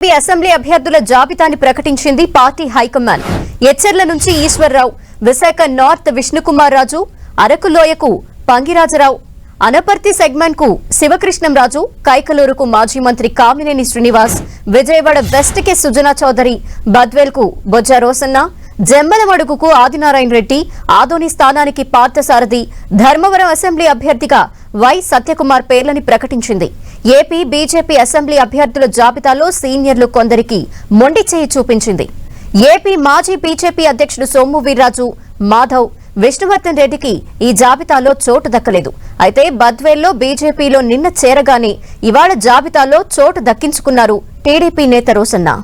AP assembly అభ్యర్థుల జాబితాని ప్రకటించింది party high command. Etcherla నుంచి ఈశ్వర్రావు విశాఖ నార్త్ విష్ణుకుమార్ రాజు అరకు లోయకు పంగిరాజరావు అనపర్తి సెగ్మెంట్కు శివకృష్ణంరాజు కైకలూరుకు మాజీ మంత్రి కామినేని శ్రీనివాస్ విజయవాడ వెస్ట్కి సుజనా చౌదరి బద్వేల్కు బొజ్జా రోసన్న జమ్మలమడుగుకు ఆదినారాయణ రెడ్డి ఆదోని స్థానానికి పార్థసారథి ధర్మవరం అసెంబ్లీ అభ్యర్థిగా వై సత్యకుమార్ పేర్లని ప్రకటించింది. ఏపీ బీజేపీ అసెంబ్లీ అభ్యర్థుల జాబితాలో సీనియర్లు కొందరికి మొండి చేయి చూపించింది. ఏపీ మాజీ బీజేపీ అధ్యక్షుడు సోము వీర్రాజు మాధవ్ విష్ణువర్ధన్ రెడ్డికి ఈ జాబితాలో చోటు దక్కలేదు. అయితే బద్వేల్లో బీజేపీలో నిన్న చేరగానే ఇవాళ జాబితాలో చోటు దక్కించుకున్నారు టీడీపీ నేత రోసన్నా.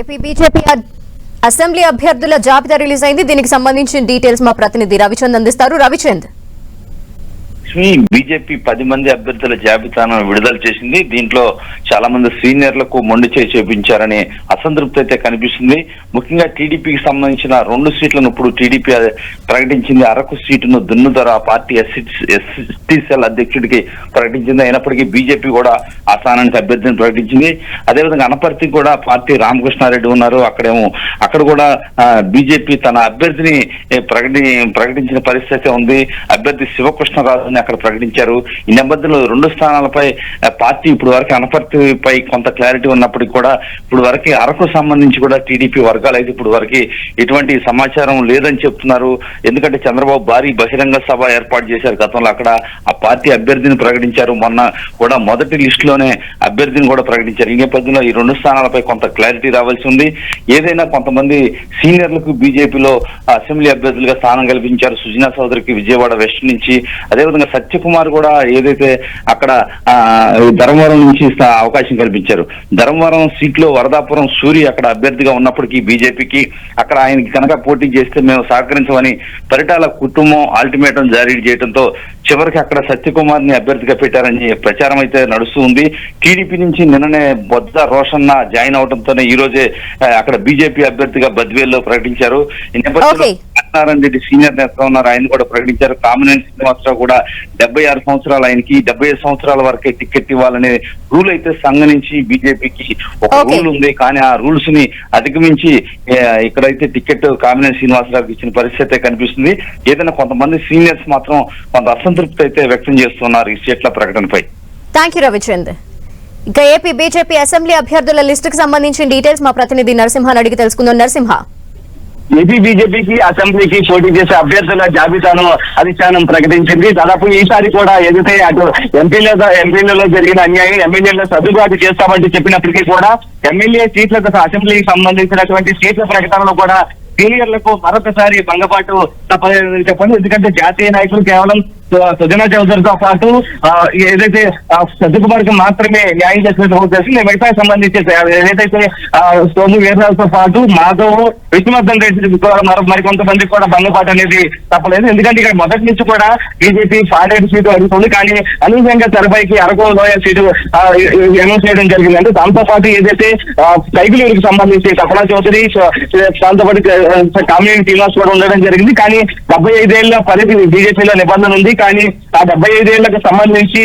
ఏపీ బీజేపీ అసెంబ్లీ అభ్యర్థుల జాబితా రిలీజ్ అయింది. దీనికి సంబంధించిన డీటెయిల్స్ మా ప్రతినిధి రవిచంద్ అందిస్తారు. రవిచంద్. బీజేపీ పది మంది అభ్యర్థుల జాబితాను విడుదల చేసింది. దీంట్లో చాలా మంది సీనియర్లకు మొండి చేయి చేపించారనే అసంతృప్తి అయితే కనిపిస్తుంది. ముఖ్యంగా టీడీపీకి సంబంధించిన రెండు సీట్లను ఇప్పుడు టీడీపీ ప్రకటించింది. అరకు సీటును దున్నుదర ఆ పార్టీ ఎస్టీ సెల్ అధ్యక్షుడికి ప్రకటించింది. అయినప్పటికీ బీజేపీ కూడా స్థానానికి అభ్యర్థిని ప్రకటించింది. అదేవిధంగా అనపర్తి కూడా పార్టీ రామకృష్ణారెడ్డి ఉన్నారు. అక్కడేమో అక్కడ కూడా బీజేపీ తన అభ్యర్థిని ప్రకటి ప్రకటించిన పరిస్థితి ఉంది. అభ్యర్థి శివకృష్ణరాజుని అక్కడ ప్రకటించారు. ఈ నేపథ్యంలో రెండు స్థానాలపై పార్టీ ఇప్పుడు వరకు అనపర్తిపై కొంత క్లారిటీ ఉన్నప్పటికీ కూడా ఇప్పుడు వరకు అరకు సంబంధించి కూడా టీడీపీ వర్గాలు అయితే ఇప్పుడు వరకు ఎటువంటి సమాచారం లేదని చెప్తున్నారు. ఎందుకంటే చంద్రబాబు భారీ బహిరంగ సభ ఏర్పాటు చేశారు గతంలో అక్కడ. ఆ పార్టీ అభ్యర్థిని ప్రకటించారు. మొన్న కూడా మొదటి లిస్ట్ లోనే అభ్యర్థిని కూడా ప్రకటించారు. ఈ నేపథ్యంలో ఈ రెండు స్థానాలపై కొంత క్లారిటీ రావాల్సి ఉంది. ఏదైనా కొంతమంది సీనియర్లకు బీజేపీలో అసెంబ్లీ అభ్యర్థులుగా స్థానం కల్పించారు. సుజనా చౌదరికి విజయవాడ వెస్ట్ నుంచి. అదేవిధంగా సత్యకుమార్ కూడా ఏదైతే అక్కడ ధర్మవరం నుంచి అవకాశం కల్పించారు. ధర్మవరం సీట్లో వరదాపురం సూరి అక్కడ అభ్యర్థిగా ఉన్నప్పటికీ బీజేపీకి అక్కడ ఆయనకి కనుక పోటీ చేస్తే మేము సహకరించమని పరిటాల కుటుంబం అల్టిమేటం జారీ చేయడంతో చివరికి అక్కడ సత్యకుమార్ని అభ్యర్థిగా పెట్టారని ప్రచారం అయితే నడుస్తూ ఉంది టీడీపీ నుంచి నిన్ననే బొద్ద రోషన్న జాయిన్ అవడంతోనే ఈ రోజే అక్కడ బీజేపీ అభ్యర్థిగా బద్వేల్లో ప్రకటించారు. ఈ నేపథ్యంలో సత్యనారాయణ రెడ్డి సీనియర్ నేత ఉన్నారు. ఆయన కూడా ప్రకటించారు. కామినేని శ్రీనివాసరావు కూడా డెబ్బై ఆరు సంవత్సరాలు ఆయనకి డెబ్బై ఐదు సంవత్సరాల వరకే టికెట్ ఇవ్వాలనే రూల్ అయితే సంఘ నుంచి బీజేపీకి ఒక. రూల్ ఉంది. కానీ ఆ రూల్స్ని అధిగమించి ఇక్కడైతే టికెట్ కామినేని శ్రీనివాసరావుకి ఇచ్చిన పరిస్థితి అయితే కనిపిస్తుంది. ఏదైనా కొంతమంది సీనియర్స్ మాత్రం కొంత అసంతృప్తి అయితే వ్యక్తం చేస్తున్నారు ఈ సీట్ల ప్రకటనపై. థ్యాంక్ యూ రవిచంద్ ఇక ఏపీ బీజేపీ అసెంబ్లీ అభ్యర్థుల లిస్టుకు సంబంధించిన డీటెయిల్స్ మా ప్రతినిధి నరసింహాన్ అడిగి తెలుసుకుందాం. నరసింహ. ఏపీ బీజేపీకి అసెంబ్లీకి పోటీ చేసే అభ్యర్థుల జాబితాను అధిష్టానం ప్రకటించింది. దాదాపు ఈసారి కూడా ఏదైతే అటు ఎంపీల ఎంపీలలో జరిగిన అన్యాయం ఎమ్మెల్యేలో సర్దుబాటు చేస్తామని చెప్పినప్పటికీ కూడా ఎమ్మెల్యే సీట్లకు అసెంబ్లీకి సంబంధించినటువంటి సీట్ల ప్రకటనలో కూడా సీనియర్లకు మరొకసారి భంగపాటు తప్పదని చెప్పండి ఎందుకంటే జాతీయ నాయకులు కేవలం సుజనా చౌదరి చౌదరితో పాటు ఏదైతే ఆ, మాత్రమే న్యాయం చేసినట్టు ఉద్దేశం మిగతా సంబంధించి ఏదైతే సోము వీరరాజుతో పాటు మాధవ్ విష్ణువర్ధన్ రెడ్డి కూడా మరో మరికొంతమందికి కూడా భంగపాటు అనేది తప్పలేదు. ఎందుకంటే ఇక్కడ మొదటి నుంచి కూడా బీజేపీ పాడేరు సీటు అడుగుతుంది కానీ అనూహ్యంగా తెరపైకి అరకు లోయ సీటు అనౌన్స్ చేయడం జరిగింది. అంటే దాంతో పాటు ఏదైతే సైకిలూరికి సంబంధించి కపలా చౌదరి దాంతో పాటు కామినేని శ్రీనివాస్ కూడా ఉండడం జరిగింది. కానీ డెబ్బై ఐదేళ్ళ పరిధి బీజేపీలో నిబంధన ఉంది. కానీ ఆ డెబ్బై ఐదేళ్ళకు సంబంధించి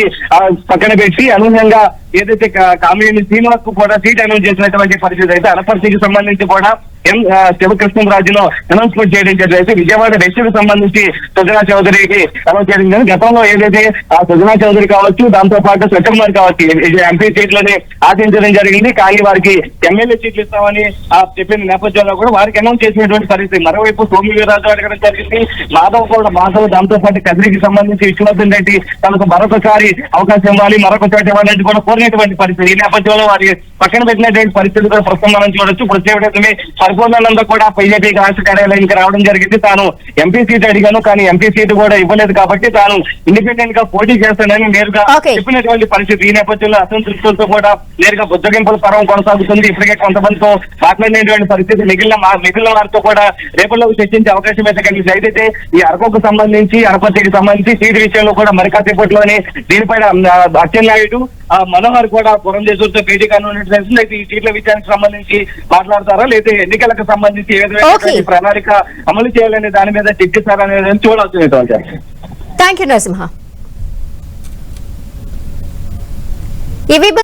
పక్కన పెట్టి అనూహ్యంగా ఏదైతే కామినేని శ్రీనివాస్కు కూడా సీట్ అనౌన్స్ చేసినటువంటి పరిస్థితి అయితే అనపర్తికి సంబంధించి కూడా ఎం ఆ, శివకృష్ణరాజును అనౌన్స్మెంట్ చేయడం జరిగింది. విజయవాడ వెస్ట్కు సంబంధించి సుజనా చౌదరికి అనౌన్స్ చేయడం జరిగింది. గతంలో ఏదైతే ఆ సుజనా చౌదరి కావచ్చు దాంతో పాటు సత్యకుమార్ కావచ్చు ఎంపీ సీట్లని ఆశించడం జరిగింది. కానీ వారికి ఎమ్మెల్యే సీట్లు ఇస్తామని ఆ చెప్పిన నేపథ్యంలో కూడా వారికి అనౌన్స్ చేసినటువంటి పరిస్థితి. మరోవైపు సోమి వీర్రాజు అడగడం జరిగింది. మాధవ్ కూడా మాధవ్ దాంతో పాటు కదిరికి సంబంధించి విశ్వనాథన్ రెడ్డి తనకు మరొకసారి అవకాశం ఇవ్వాలి మరొక చోట ఇవ్వాలని కూడా కోరినటువంటి పరిస్థితి. ఈ నేపథ్యంలో వారి పక్కన పెట్టినటువంటి పరిస్థితి కూడా ప్రస్తుతం మనం చూడొచ్చు. ప్రత్యేకమే పరిపూర్ణానంద కూడా బీజేపీ రాష్ట్ర కార్యాలయానికి రావడం జరిగింది. తాను ఎంపీ సీట్ అడిగాను కానీ ఎంపీ సీట్ కూడా ఇవ్వలేదు కాబట్టి తాను ఇండిపెండెంట్గా పోటీ చేస్తానని నేరుగా. చెప్పినటువంటి పరిస్థితి. ఈ నేపథ్యంలో అసంతృప్తులతో కూడా నేరుగా బుద్ధగింపుల పర్వం కొనసాగుతుంది. ఇప్పటికే కొంతమందితో మాట్లాడినటువంటి పరిస్థితి మిగిలిన మిగిలిన వారితో కూడా రేపటిలోకి చర్చించే అవకాశం అయితే కలిగింది అయితే ఈ అరకొకు సంబంధించి అరపతికి సంబంధించి సీటు విషయంలో కూడా మరి కాసేపట్లోనే దీనిపైన అచ్చెన్నాయుడు మనోహర్ కూడా పురంధేశ్వరితో భేటీ కానున్నట్టు తెలిసింది అయితే ఈ సీట్ల విషయానికి సంబంధించి మాట్లాడతారా? లేదా ఎన్నికలకు సంబంధించి ఏ Okay. ప్రణాళిక అమలు చేయాలనే దాని మీద చర్చిస్తారా అనేది చూడాల్సిన థ్యాంక్ యూ నరసింహ ఇవి